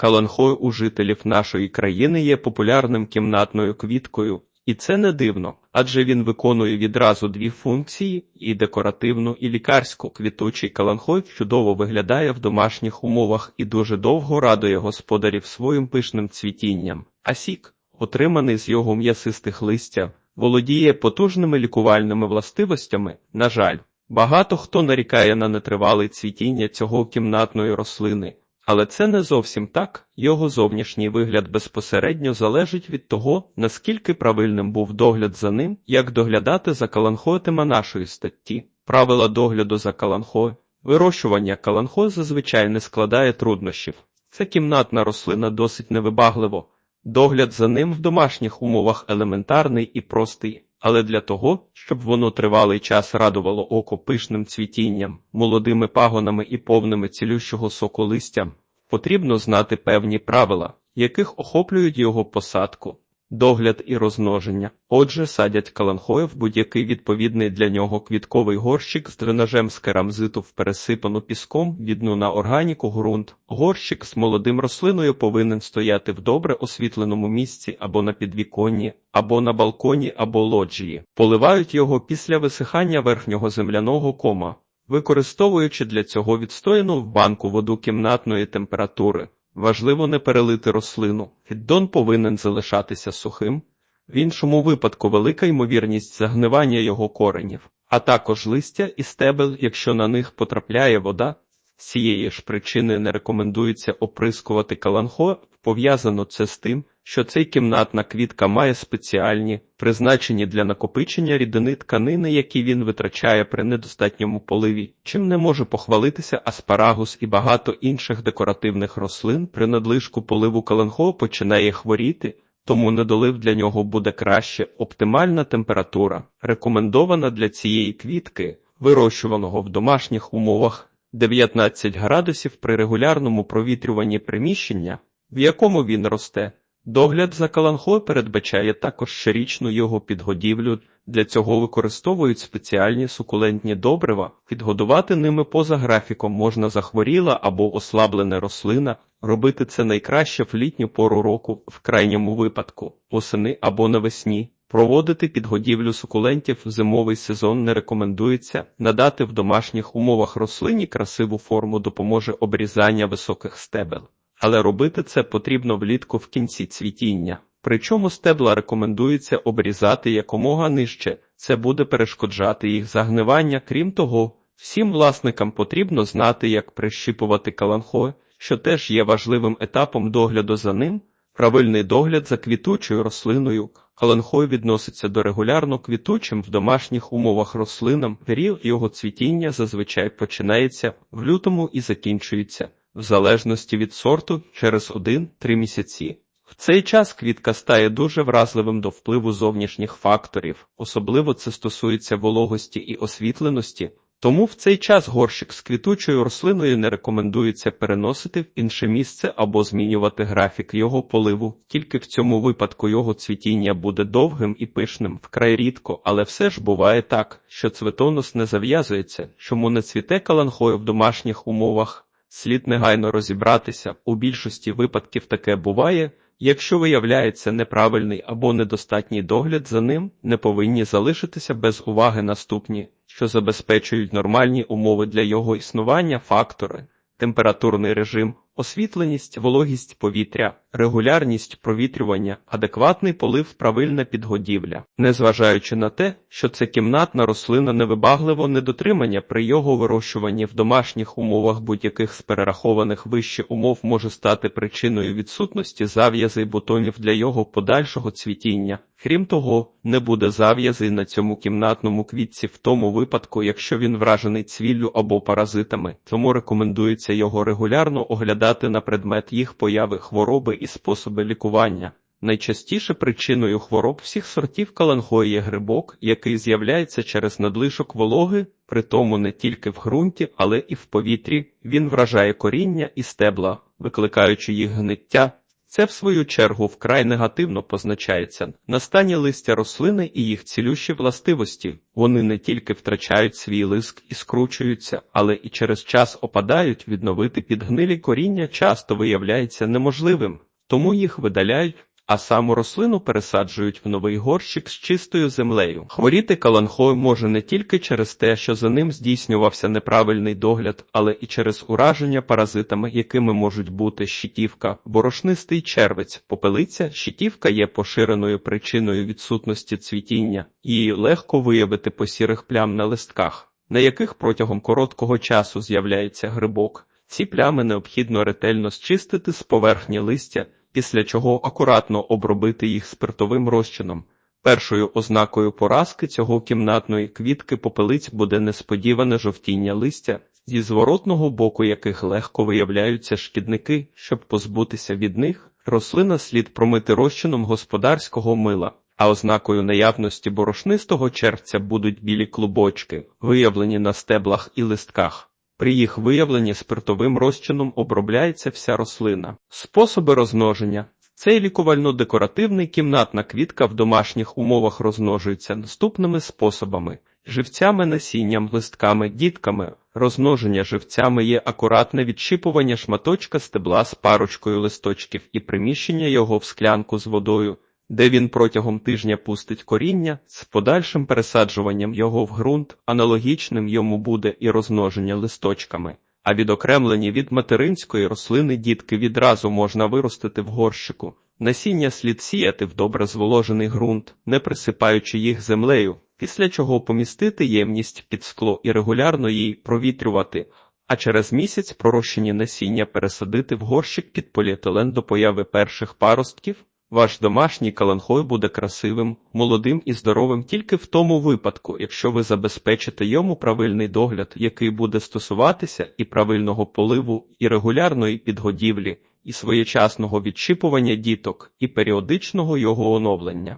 Каланхой у жителів нашої країни є популярним кімнатною квіткою, і це не дивно, адже він виконує відразу дві функції і декоративну, і лікарську. Квітучий каланхой чудово виглядає в домашніх умовах і дуже довго радує господарів своїм пишним цвітінням. А сік, отриманий з його м'ясистих листя, володіє потужними лікувальними властивостями. На жаль, багато хто нарікає на нетривале цвітіння цього кімнатної рослини. Але це не зовсім так. Його зовнішній вигляд безпосередньо залежить від того, наскільки правильним був догляд за ним, як доглядати за каланхою тема нашої статті. Правила догляду за каланхою. Вирощування каланхо зазвичай не складає труднощів. Це кімнатна рослина досить невибагливо. Догляд за ним в домашніх умовах елементарний і простий, але для того, щоб воно тривалий час радувало око пишним цвітінням, молодими пагонами і повними цілющого соку листям, потрібно знати певні правила, яких охоплюють його посадку, догляд і розмноження. Отже, садять каланхою в будь-який відповідний для нього квітковий горщик з дренажем з керамзиту в пересипану піском відну на органіку ґрунт. Горщик з молодим рослиною повинен стояти в добре освітленому місці або на підвіконні, або на балконі, або лоджії. Поливають його після висихання верхнього земляного кома, використовуючи для цього відстояну в банку воду кімнатної температури. Важливо не перелити рослину. Піддон повинен залишатися сухим. В іншому випадку велика ймовірність загнивання його коренів, а також листя і стебел, якщо на них потрапляє вода. З цієї ж причини не рекомендується оприскувати каланхо. Пов'язано це з тим, що цей кімнатна квітка має спеціальні, призначені для накопичення рідини тканини, які він витрачає при недостатньому поливі, чим не може похвалитися аспарагус і багато інших декоративних рослин. При надлишку поливу каланхо починає хворіти, тому недолив для нього буде краще. Оптимальна температура, рекомендована для цієї квітки, вирощуваного в домашніх умовах 19 градусів при регулярному провітрюванні приміщення, в якому він росте. Догляд за каланхою передбачає також щорічну його підгодівлю. Для цього використовують спеціальні сукулентні добрива. Підгодувати ними поза графіком можна захворіла або ослаблена рослина. Робити це найкраще в літню пору року, в крайньому випадку, осени або навесні. Проводити підгодівлю сукулентів в зимовий сезон не рекомендується. Надати в домашніх умовах рослині красиву форму допоможе обрізання високих стебел. Але робити це потрібно влітку в кінці цвітіння. Причому стебла рекомендується обрізати якомога нижче, це буде перешкоджати їх загнивання. Крім того, всім власникам потрібно знати, як прищіпувати каланхо, що теж є важливим етапом догляду за ним. Правильний догляд за квітучою рослиною. Каланхой відноситься до регулярно квітучим в домашніх умовах рослинам. Період його цвітіння зазвичай починається в лютому і закінчується в залежності від сорту через 1-3 місяці. В цей час квітка стає дуже вразливим до впливу зовнішніх факторів, особливо це стосується вологості і освітленості, тому в цей час горщик з квітучою рослиною не рекомендується переносити в інше місце або змінювати графік його поливу, тільки в цьому випадку його цвітіння буде довгим і пишним, вкрай рідко, але все ж буває так, що цветонос не зав'язується, чому не цвіте каланхою в домашніх умовах. Слід негайно розібратися, у більшості випадків таке буває, якщо виявляється неправильний або недостатній догляд за ним, не повинні залишитися без уваги наступні, що забезпечують нормальні умови для його існування фактори, температурний режим, освітленість, вологість повітря, регулярність провітрювання, адекватний полив, правильна підгодівля. Незважаючи на те, що це кімнатна рослина невибагливо недотримання при його вирощуванні в домашніх умовах будь-яких з перерахованих вище умов може стати причиною відсутності зав'язей бутонів для його подальшого цвітіння. Крім того, не буде зав'язей на цьому кімнатному квітці в тому випадку, якщо він вражений цвіллю або паразитами, тому рекомендується його регулярно оглядати на предмет їх появи хвороби і способи лікування. Найчастіше причиною хвороб всіх сортів каланхої є грибок, який з'являється через надлишок вологи, при тому не тільки в ґрунті, але і в повітрі. Він вражає коріння і стебла, викликаючи їх гниття. Це, в свою чергу, вкрай негативно позначається на стані листя рослини і їх цілющі властивості. Вони не тільки втрачають свій лиск і скручуються, але і через час опадають, відновити підгнилі коріння часто виявляється неможливим, тому їх видаляють, а саму рослину пересаджують в новий горщик з чистою землею. Хворіти каланхою може не тільки через те, що за ним здійснювався неправильний догляд, але і через ураження паразитами, якими можуть бути щитівка, борошнистий червець, попелиця. Щитівка є поширеною причиною відсутності цвітіння, її легко виявити по сірих плям на листках, на яких протягом короткого часу з'являється грибок. Ці плями необхідно ретельно зчистити з поверхні листя, після чого акуратно обробити їх спиртовим розчином. Першою ознакою поразки цього кімнатної квітки попелиць буде несподіване жовтіння листя, зі зворотного боку яких легко виявляються шкідники, щоб позбутися від них, рослина слід промити розчином господарського мила. А ознакою наявності борошнистого червця будуть білі клубочки, виявлені на стеблах і листках. При їх виявленні спиртовим розчином обробляється вся рослина. Способи розмноження. Цей лікувально-декоративний кімнатна квітка в домашніх умовах розмножується наступними способами: живцями, насінням, листками, дітками. Розмноження живцями є акуратне відщипування шматочка стебла з парочкою листочків і приміщення його в склянку з водою, де він протягом тижня пустить коріння з подальшим пересаджуванням його в ґрунт, аналогічним йому буде і розмноження листочками. А відокремлені від материнської рослини дітки відразу можна виростити в горщику. Насіння слід сіяти в добре зволожений ґрунт, не присипаючи їх землею, після чого помістити ємність під скло і регулярно її провітрювати, а через місяць пророщені насіння пересадити в горщик під поліетилен до появи перших паростків. Ваш домашній каланхой буде красивим, молодим і здоровим тільки в тому випадку, якщо ви забезпечите йому правильний догляд, який буде стосуватися і правильного поливу, і регулярної підгодівлі, і своєчасного відчіпування діток, і періодичного його оновлення.